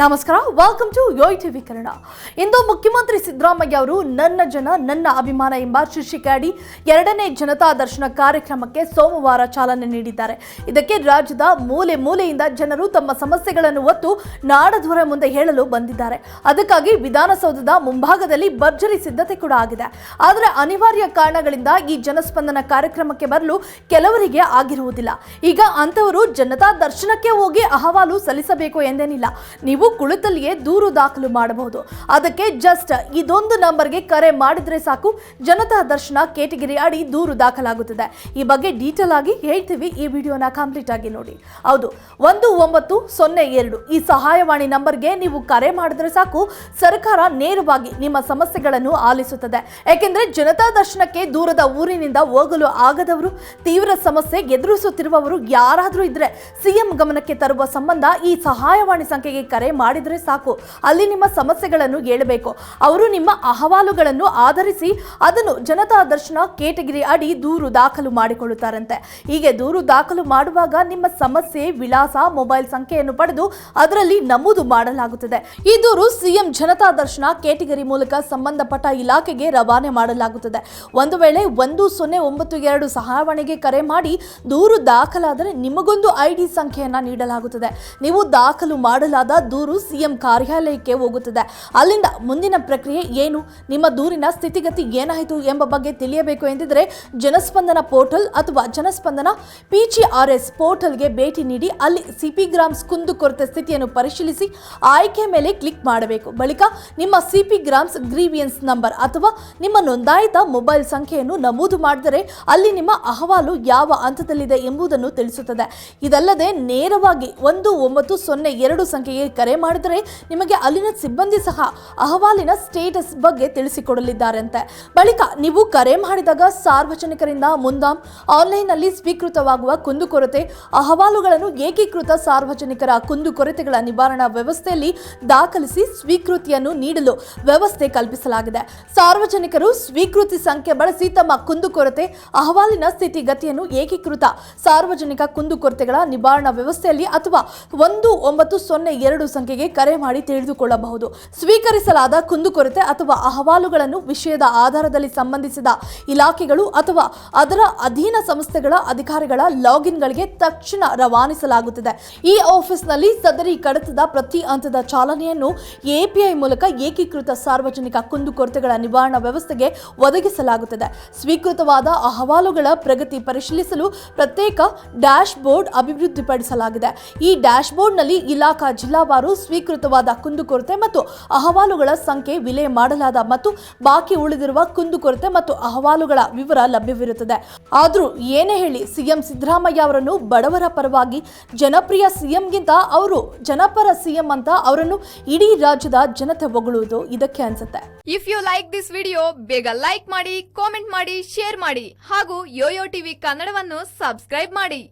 ನಮಸ್ಕಾರ welcome to yoyo TV Kannada. ಇಂದು ಮುಖ್ಯಮಂತ್ರಿ ಸಿದ್ದರಾಮಯ್ಯ ಅವರು ನನ್ನ ಜನ, ನನ್ನ ಅಭಿಮಾನ ಎಂಬ ಶೀರ್ಷಿಕೆ ಎರಡನೇ ಜನತಾ ದರ್ಶನ ಕಾರ್ಯಕ್ರಮಕ್ಕೆ ಸೋಮವಾರ ಚಾಲನೆ ನೀಡಿದ್ದಾರೆ. ಇದಕ್ಕೆ ರಾಜ್ಯದ ಮೂಲೆ ಮೂಲೆಯಿಂದ ಜನರು ತಮ್ಮ ಸಮಸ್ಯೆಗಳನ್ನು ಒತ್ತು ನಾಡಧ್ವರ ಮುಂದೆ ಹೇಳಲು ಬಂದಿದ್ದಾರೆ. ಅದಕ್ಕಾಗಿ ವಿಧಾನಸೌಧದ ಮುಂಭಾಗದಲ್ಲಿ ಭರ್ಜರಿ ಸಿದ್ಧತೆ ಕೂಡ ಆಗಿದೆ. ಆದರೆ ಅನಿವಾರ್ಯ ಕಾರಣಗಳಿಂದ ಈ ಜನಸ್ಪಂದನ ಕಾರ್ಯಕ್ರಮಕ್ಕೆ ಬರಲು ಕೆಲವರಿಗೆ ಆಗಿರುವುದಿಲ್ಲ. ಈಗ ಅಂತವರು ಜನತಾ ದರ್ಶನಕ್ಕೆ ಹೋಗಿ ಅಹವಾಲು ಸಲ್ಲಿಸಬೇಕು ಎಂದೇನಿಲ್ಲ. ನೀವು ಕುಳಿತಲ್ಲಿಯೇ ದೂರು ದಾಖಲು ಮಾಡಬಹುದು. ಅದಕ್ಕೆ ಜಸ್ಟ್ ಇದೊಂದು ನಂಬರ್ಗೆ ಕರೆ ಮಾಡಿದ್ರೆ ಸಾಕು. ಜನತಾ ದರ್ಶನ ಕೇಟಗಿರಿ ಅಡಿ ದೂರು ದಾಖಲಾಗುತ್ತದೆ. ಈ ಬಗ್ಗೆ ಡೀಟೇಲ್ ಆಗಿ ಹೇಳ್ತೀವಿ. ಈ ವಿಡಿಯೋನ ಕಂಪ್ಲೀಟ್ ಆಗಿ ನೋಡಿ. ಹೌದು, ಒಂದು ಒಂಬತ್ತು ಸೊನ್ನೆ ಎರಡು ಈ ಸಹಾಯವಾಣಿ ನಂಬರ್ಗೆ ನೀವು ಕರೆ ಮಾಡಿದ್ರೆ ಸಾಕು. ಸರ್ಕಾರ ನೇರವಾಗಿ ನಿಮ್ಮ ಸಮಸ್ಯೆಗಳನ್ನು ಆಲಿಸುತ್ತದೆ. ಯಾಕೆಂದ್ರೆ ಜನತಾ ದರ್ಶನಕ್ಕೆ ದೂರದ ಊರಿನಿಂದ ಹೋಗಲು ಆಗದವರು, ತೀವ್ರ ಸಮಸ್ಯೆ ಎದುರಿಸುತ್ತಿರುವವರು ಯಾರಾದರೂ ಇದ್ರೆ, ಸಿಎಂ ಗಮನಕ್ಕೆ ತರುವ ಸಂಬಂಧ ಈ ಸಹಾಯವಾಣಿ ಸಂಖ್ಯೆಗೆ ಕರೆ ಮಾಡಿದ್ರೆ ಸಾಕು. ಅಲ್ಲಿ ನಿಮ್ಮ ಸಮಸ್ಯೆಗಳನ್ನು ಹೇಳಬೇಕು. ಅವರು ನಿಮ್ಮ ಅಹವಾಲುಗಳನ್ನು ಆಧರಿಸಿ ಅದನ್ನು ಜನತಾ ದರ್ಶನ ಕೇಟಗಿರಿ ಅಡಿ ದೂರು ದಾಖಲು ಮಾಡಿಕೊಳ್ಳುತ್ತಾರಂತೆ. ಹೀಗೆ ದೂರು ದಾಖಲು ಮಾಡುವಾಗ ನಿಮ್ಮ ಸಮಸ್ಯೆ, ವಿಳಾಸ, ಮೊಬೈಲ್ ಸಂಖ್ಯೆಯನ್ನು ಪಡೆದು ಅದರಲ್ಲಿ ನಮೂದು ಮಾಡಲಾಗುತ್ತದೆ. ಈ ದೂರು ಸಿಎಂ ಜನತಾ ದರ್ಶನ ಕೇಟಗಿರಿ ಮೂಲಕ ಸಂಬಂಧಪಟ್ಟ ಇಲಾಖೆಗೆ ರವಾನೆ ಮಾಡಲಾಗುತ್ತದೆ. ಒಂದು ವೇಳೆ ಒಂದು ಸೊನ್ನೆ ಒಂಬತ್ತು ಎರಡು ಸಹಾಯವಾಣಿಗೆ ಕರೆ ಮಾಡಿ ದೂರು ದಾಖಲಾದರೆ ನಿಮಗೊಂದು ಐಡಿ ಸಂಖ್ಯೆಯನ್ನು ನೀಡಲಾಗುತ್ತದೆ. ನೀವು ದಾಖಲು ಮಾಡಲಾದ ದೂರು ಸಿಎಂ ಕಾರ್ಯಾಲಯಕ್ಕೆ ಹೋಗುತ್ತದೆ. ಅಲ್ಲಿಂದ ಮುಂದಿನ ಪ್ರಕ್ರಿಯೆ ಏನು? ನಿಮ್ಮ ದೂರಿನ ಸ್ಥಿತಿಗತಿ ಏನಾಯಿತು ಎಂಬ ಬಗ್ಗೆ ತಿಳಿಯಬೇಕು ಎಂದಿದ್ರೆ ಜನಸ್ಪಂದನ ಪೋರ್ಟಲ್ ಅಥವಾ ಜನಸ್ಪಂದನ ಪಿಜಿಆರ್ಎಸ್ ಪೋರ್ಟಲ್ಗೆ ಭೇಟಿ ನೀಡಿ ಅಲ್ಲಿ ಸಿಪಿ ಗ್ರಾಮ್ಸ್ ಕುಂದುಕೊರತೆ ಸ್ಥಿತಿಯನ್ನು ಪರಿಶೀಲಿಸಿ ಆಯ್ಕೆ ಮೇಲೆ ಕ್ಲಿಕ್ ಮಾಡಬೇಕು. ಬಳಿಕ ನಿಮ್ಮ ಸಿಪಿ ಗ್ರಾಮ್ಸ್ ಗ್ರೀವಿಯನ್ಸ್ ನಂಬರ್ ಅಥವಾ ನಿಮ್ಮ ನೋಂದಾಯಿತ ಮೊಬೈಲ್ ಸಂಖ್ಯೆಯನ್ನು ನಮೂದು ಮಾಡಿದರೆ ಅಲ್ಲಿ ನಿಮ್ಮ ಅಹವಾಲು ಯಾವ ಹಂತದಲ್ಲಿದೆ ಎಂಬುದನ್ನು ತಿಳಿಸುತ್ತದೆ. ಇದಲ್ಲದೆ ನೇರವಾಗಿ ಒಂದು ಒಂಬತ್ತು ಸೊನ್ನೆ ಎರಡು ಸಂಖ್ಯೆಗೆ ಕರೆ ಮಾಡಿದರೆ ನಿಮಗೆ ಅಲ್ಲಿನ ಸಿಬ್ಬಂದಿ ಸಹ ಅಹವಾಲಿನ ಸ್ಟೇಟಸ್ ಬಗ್ಗೆ ತಿಳಿಸಿಕೊಡಲಿದ್ದಾರಂತೆ. ಬಳಿಕ ನೀವು ಕರೆ ಮಾಡಿದಾಗ ಸಾರ್ವಜನಿಕರಿಂದ ಮುಂದಾಮ್ ಆನ್ಲೈನ್ನಲ್ಲಿ ಸ್ವೀಕೃತವಾಗುವ ಕುಂದುಕೊರತೆ ಅಹವಾಲುಗಳನ್ನು ಏಕೀಕೃತ ಸಾರ್ವಜನಿಕರ ಕುಂದುಕೊರತೆಗಳ ನಿವಾರಣಾ ವ್ಯವಸ್ಥೆಯಲ್ಲಿ ದಾಖಲಿಸಿ ಸ್ವೀಕೃತಿಯನ್ನು ನೀಡಲು ವ್ಯವಸ್ಥೆ ಕಲ್ಪಿಸಲಾಗಿದೆ. ಸಾರ್ವಜನಿಕರು ಸ್ವೀಕೃತಿ ಸಂಖ್ಯೆ ಬಳಸಿ ತಮ್ಮ ಕುಂದುಕೊರತೆ ಅಹವಾಲಿನ ಸ್ಥಿತಿಗತಿಯನ್ನು ಏಕೀಕೃತ ಸಾರ್ವಜನಿಕ ಕುಂದುಕೊರತೆಗಳ ನಿವಾರಣಾ ವ್ಯವಸ್ಥೆಯಲ್ಲಿ ಅಥವಾ ಒಂದು ಒಂಬತ್ತು ಸೊನ್ನೆ ಎರಡು ಸಂಖ್ಯೆಗೆ ಕರೆ ಮಾಡಿ ತಿಳಿದುಕೊಳ್ಳಬಹುದು. ಸ್ವೀಕರಿಸಲಾದ ಕುಂದುಕೊರತೆ ಅಥವಾ ಅಹವಾಲುಗಳನ್ನು ವಿಷಯದ ಆಧಾರದಲ್ಲಿ ಸಂಬಂಧಿಸಿದ ಇಲಾಖೆಗಳು ಅಥವಾ ಅದರ ಅಧೀನ ಸಂಸ್ಥೆಗಳ ಅಧಿಕಾರಿಗಳ ಲಾಗಿನ್ಗಳಿಗೆ ತಕ್ಷಣ ರವಾನಿಸಲಾಗುತ್ತದೆ. ಈ ಆಫೀಸ್ನಲ್ಲಿ ಸದರಿ ಕಡತದ ಪ್ರತಿ ಹಂತದ ಚಾಲನೆಯನ್ನು ಎಪಿಐ ಮೂಲಕ ಏಕೀಕೃತ ಸಾರ್ವಜನಿಕ ಕುಂದುಕೊರತೆಗಳ ನಿವಾರಣಾ ವ್ಯವಸ್ಥೆಗೆ ಒದಗಿಸಲಾಗುತ್ತದೆ. ಸ್ವೀಕೃತವಾದ ಅಹವಾಲುಗಳ ಪ್ರಗತಿ ಪರಿಶೀಲಿಸಲು ಪ್ರತ್ಯೇಕ ಡ್ಯಾಶ್ ಬೋರ್ಡ್ ಅಭಿವೃದ್ಧಿಪಡಿಸಲಾಗಿದೆ. ಈ ಡ್ಯಾಶ್ ಬೋರ್ಡ್ನಲ್ಲಿ ಇಲಾಖಾ ಜಿಲ್ಲಾವಾರು ಸ್ವೀಕೃತವಾದ ಕುಂದುಕೊರತೆ ಮತ್ತು ಅಹವಾಲುಗಳ ಸಂಖ್ಯೆ ವಿಲೆ ಮಾಡಲಾದ ಮತ್ತು ಬಾಕಿ ಉಳಿದಿರುವ ಕುಂದುಕೊರತೆ ಮತ್ತು ಅಹವಾಲುಗಳ ವಿವರ ಲಭ್ಯವಿರುತ್ತದೆ. ಆದರೂ ಏನೇ ಹೇಳಿ ಸಿಎಂ ಸಿದ್ದರಾಮಯ್ಯ ಅವರನ್ನು ಬಡವರ ಪರವಾಗಿ ಜನಪ್ರಿಯ ಸಿಎಂಗಿಂತ ಅವರು ಜನಪರ ಸಿಎಂ ಅಂತ ಅವರನ್ನು ಇಡೀ ರಾಜ್ಯದ ಜನತೆ ಹೊಗಳುವುದು ಇದಕ್ಕೆ ಅನ್ಸುತ್ತೆ. If you like this video ಬೇಗ ಲೈಕ್ ಮಾಡಿ ಕಾಮೆಂಟ್ ಮಾಡಿ ಶೇರ್ ಮಾಡಿ ಹಾಗೂ ಯೋಯೋ ಟಿವಿ ಕನ್ನಡವನ್ನು ಸಬ್ಸ್ಕ್ರೈಬ್ ಮಾಡಿ.